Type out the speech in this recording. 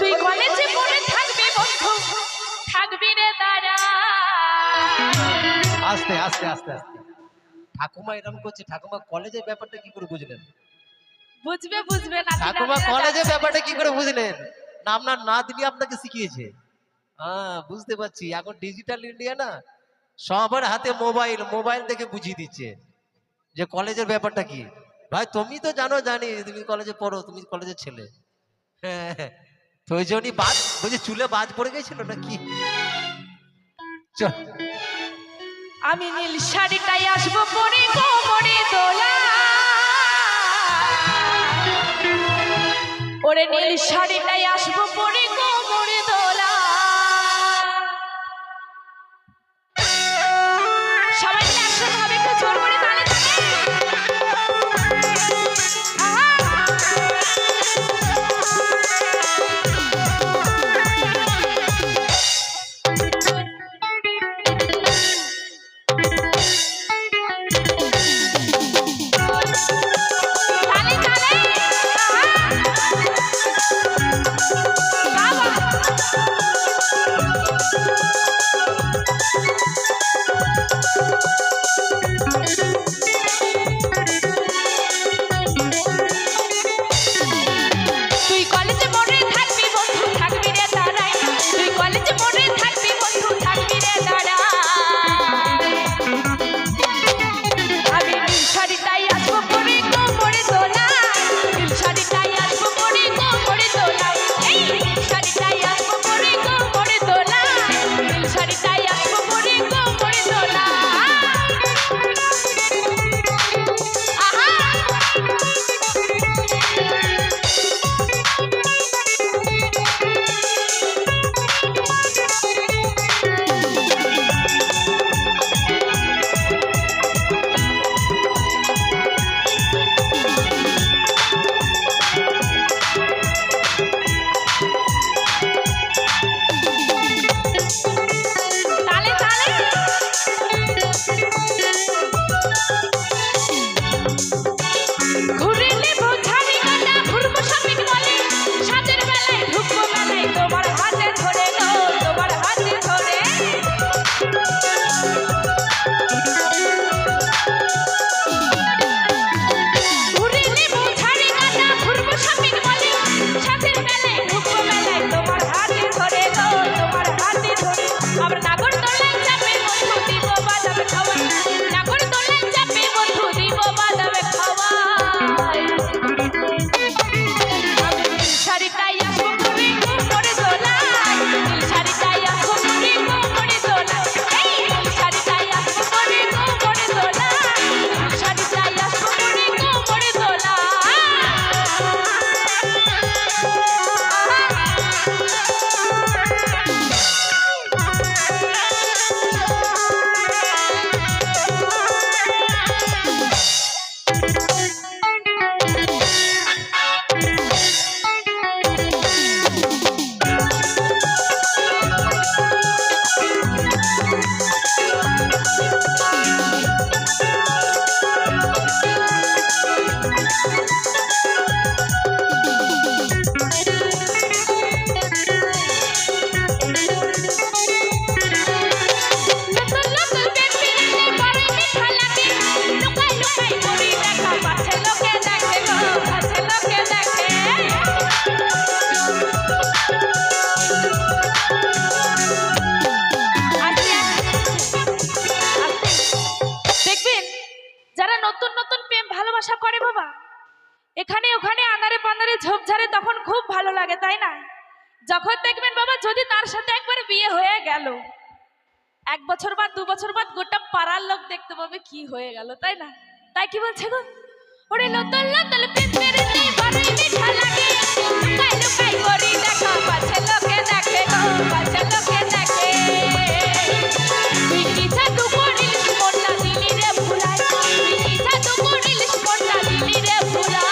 তুই কলেজে পড়ে থাকবি বন্ধু। থাকবি রে তারা আস্তে আস্তে আস্তে আস্তে। ঠাকুমা এরকম করছে ঠাকুমা কলেজের ব্যাপারটা কি করে বুঝলেন? বুঝবে বুঝবে না ঠাকুমা কলেজের ব্যাপারটা কি করে বুঝলেন? না আপনার নাতনি আপনাকে শিখিয়েছে। হ্যাঁ বুঝতে পারছি। এখন ডিজিটাল ইন্ডিয়া না সবার হাতে মোবাইল মোবাইল দেখে বুঝিয়ে দিচ্ছে যে কলেজের ব্যাপারটা কি। ভাই তুমি তো জানো জানি। তুমি কলেজে পড়ো তুমি কলেজের ছেলে। হ্যাঁ হ্যাঁ। তো বাজ বলছে চুলে বাজ পড়ে গেছিল না কি চল। আমি নীল শাড়িটাই আসব পরে কোমরে দোলা। ওরে নীল শাড়িটাই আসব পরে এখানে, ওখানে, আনারে পানারে ঝোপঝাড়ে তখন খুব ভালো লাগে, তাই না? যখন দেখবেন বাবা যদি তার সাথে একবার বিয়ে হয়ে গেল, এক বছর বাদ, দু বছর বাদ, গোটা পাড়ার লোক দেখতে পাবে কি হয়ে গেল, তাই না? তাই কি বলছে গো? ওরে লোতল লোতল পিঁপড়ের নেই দেখা পাছে লোকে দেখে গো পাছে লোকে দেখে। দিলি রে ভুলাই দিলি রে ভুলাই